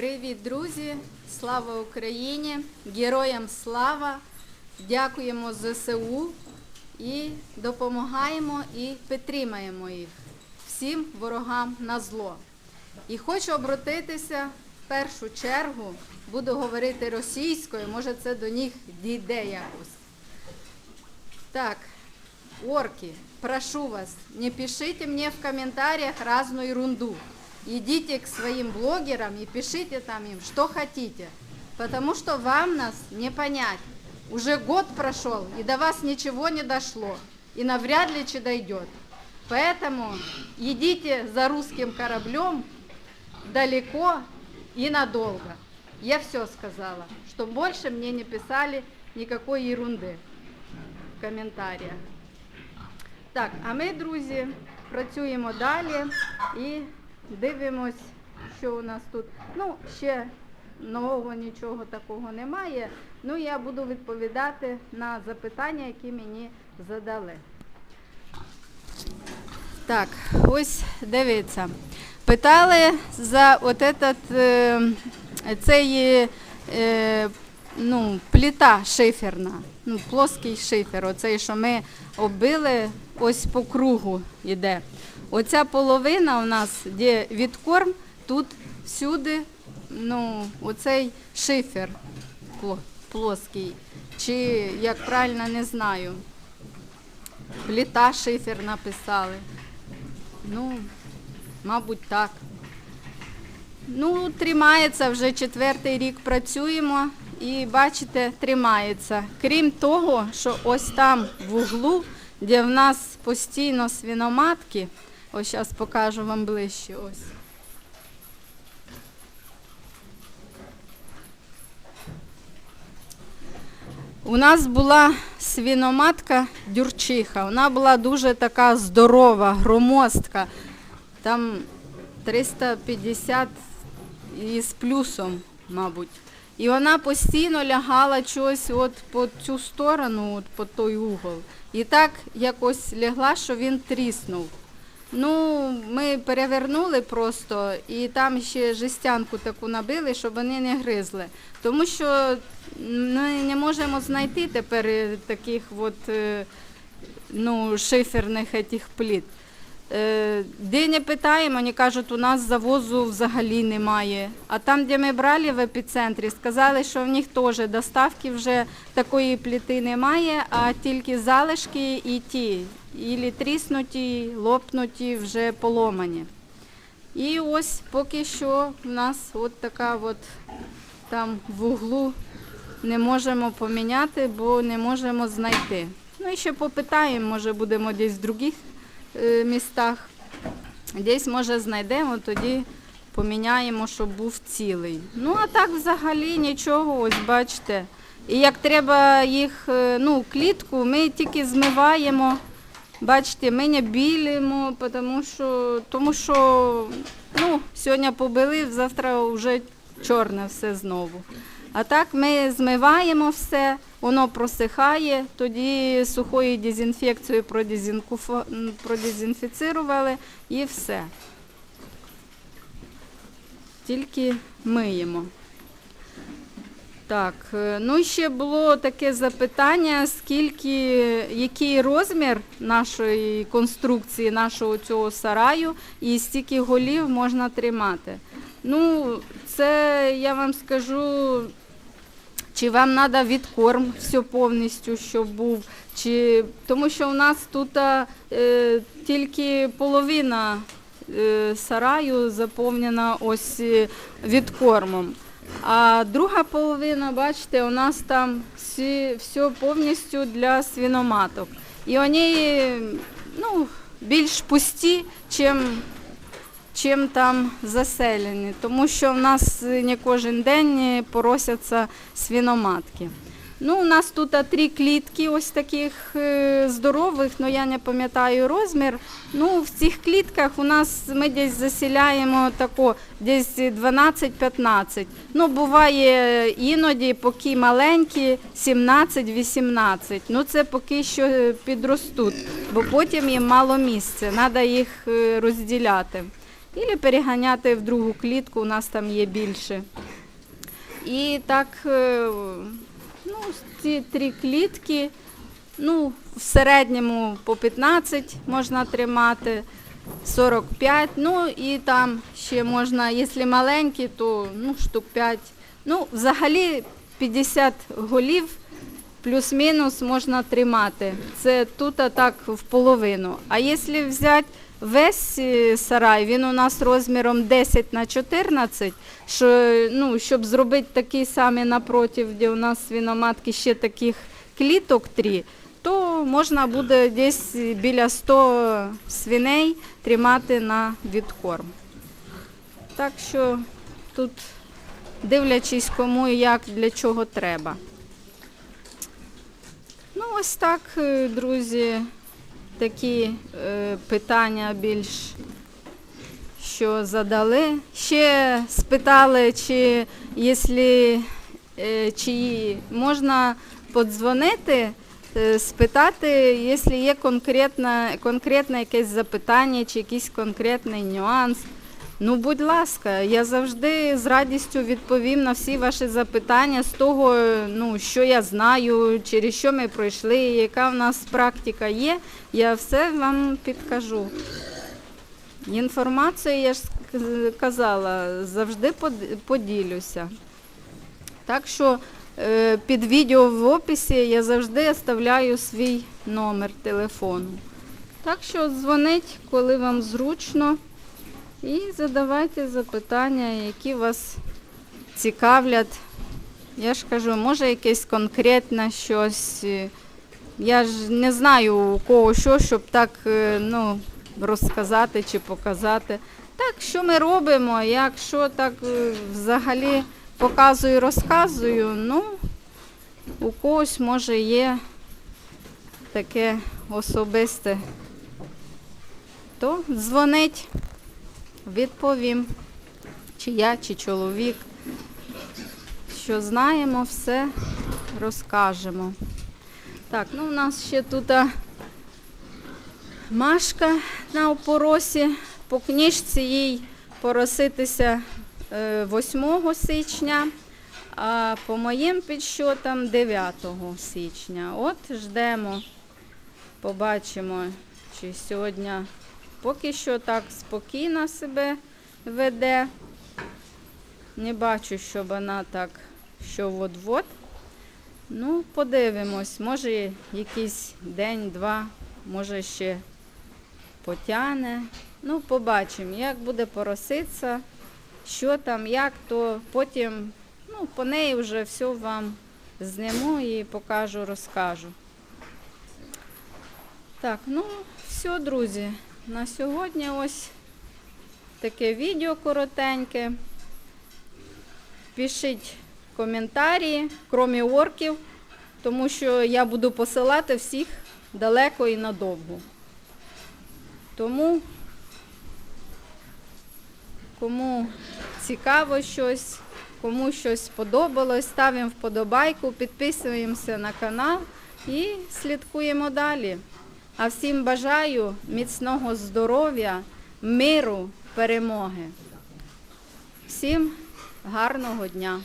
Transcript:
Привіт, друзі! Слава Україні! Героям слава! Дякуємо ЗСУ і допомагаємо і підтримаємо їх всім ворогам на зло. І хочу обратитися в першу чергу, буду говорити російською, може це до них дійде якось. Так, орки, прошу вас, не пишите мне в комментариях разную ерунду. Идите к своим блогерам и пишите там им, что хотите. Потому что вам нас не понять. Уже год прошел, и до вас ничего не дошло. И навряд ли че дойдет. Поэтому идите за русским кораблем далеко и надолго. Я все сказала, что больше мне не писали никакой ерунды в коментарях. Так, а ми, друзі, працюємо далі і дивимось, що у нас тут. Ну, ще нового нічого такого немає. Ну, я буду відповідати на запитання, які мені задали. Так, ось дивіться. Питали за от этот, е, цей е, ну, плита шиферна, ну, плоский шифер, оцей, що ми оббили, ось по кругу йде. Оця половина у нас, де відкорм, тут всюди ну, оцей шифер плоский. Чи як правильно не знаю. Плита шифер написали. Ну, мабуть, так. Ну, тримається вже четвертий рік працюємо і бачите, тримається. Крім того, що ось там в углу, де в нас постійно свиноматки, ось зараз покажу вам ближче. Ось. У нас була свиноматка дюрчиха. Вона була дуже така здорова, громоздка. Там 350 із плюсом, мабуть. І вона постійно лягала щось от по цю сторону, от по той угол. І так якось лягла, що він тріснув. Ну, ми перевернули просто і там ще жестянку таку набили, щоб вони не гризли. Тому що ми не можемо знайти тепер е, таких от, е, ну, шиферних этих плит. Е, Де не питаємо, вони кажуть, у нас завозу взагалі немає. А там, де ми брали в епіцентрі, сказали, що в них теж доставки вже такої плити немає, а тільки залишки і ті, ілі тріснуті, лопнуті, вже поломані. І ось поки що в нас от така от там в углу не можемо поміняти, бо не можемо знайти. Ну і ще попитаємо, може будемо десь в других е, містах. Десь, може, знайдемо, тоді поміняємо, щоб був цілий. Ну, а так взагалі нічого, ось бачите. І як треба їх, е, ну, клітку, ми тільки змиваємо. Бачите, ми не білимо, тому що, тому що ну, сьогодні побилив, завтра вже чорне все знову. А так ми змиваємо все, воно просихає, тоді сухою дезінфекцією продезінфіцирували і все. Тільки миємо. Так, е, ну ще було таке запитання, скільки, який розмір нашої конструкції, нашого цього сараю і стільки голів можна тримати. Ну, це я вам скажу, чи вам треба відкорм все повністю, щоб був, чи тому що у нас тут е, тільки половина е, сараю заповнена ось е, відкормом. А друга половина, бачите, у нас там всі, все повністю для свиноматок. І вони ну, більш пусті, чим, чим там заселені, тому що в нас не кожен день поросяться свиноматки. Ну, у нас тут три клітки ось таких е, здорових, але я не пам'ятаю розмір. Ну, в цих клітках у нас ми десь засіляємо тако, десь 12-15. Ну, буває іноді, поки маленькі, 17-18. Ну, це поки що е, підростуть, бо потім їм мало місця, треба їх е, розділяти. Ілі переганяти в другу клітку, у нас там є більше. І так, ну, ці три клітки, ну, в середньому по 15 можна тримати, 45, ну і там ще можна, якщо маленькі, то ну, штук 5. Ну, взагалі 50 голів плюс-мінус можна тримати. Це тут так в половину. А якщо взяти весь е, сарай, він у нас розміром 10 на 14, що, ну, щоб зробити такий самий напротив, де у нас свиноматки ще таких кліток 3, то можна буде десь біля 100 свиней тримати на відкорм. Так що тут дивлячись кому і як для чого треба. Ну, ось так, е, друзі, такі е, питання більш що задали. Ще спитали, чи якщо е, чи можна подзвонити, е, спитати, якщо є конкретне, конкретне якесь запитання чи якийсь конкретний нюанс. Ну, будь ласка, я завжди з радістю відповім на всі ваші запитання з того, ну, що я знаю, через що ми пройшли, яка в нас практика є, я все вам підкажу. Інформацію, я ж казала, завжди поділюся. Так що е, під відео в описі я завжди оставляю свій номер телефону. Так що дзвоніть, коли вам зручно. І задавайте запитання, які вас цікавлять. Я ж кажу, може якесь конкретне щось. Я ж не знаю у кого що, щоб так е, ну, розказати чи показати. Так, що ми робимо, якщо так е, взагалі показую, розказую, ну, у когось може є таке особисте, то дзвонить відповім, чи я, чи чоловік. Що знаємо, все розкажемо. Так, ну у нас ще тут Машка на опоросі. По книжці їй пороситися е, 8 січня, а по моїм підсчотам 9 січня. От ждемо, побачимо, чи сьогодні Поки що так спокійно себе веде. Не бачу, щоб вона так, що от-от. Ну, подивимось, може якийсь день-два, може ще потягне. Ну, побачимо, як буде пороситися, що там, як, то потім ну, по неї вже все вам зніму і покажу, розкажу. Так, ну, все, друзі. На сьогодні ось таке відео коротеньке. Пишіть коментарі, крім орків, тому що я буду посилати всіх далеко і надовго. Тому, кому цікаво щось, кому щось сподобалось, ставимо вподобайку, підписуємося на канал і слідкуємо далі. А всім бажаю міцного здоров'я, миру, перемоги. Всім гарного дня!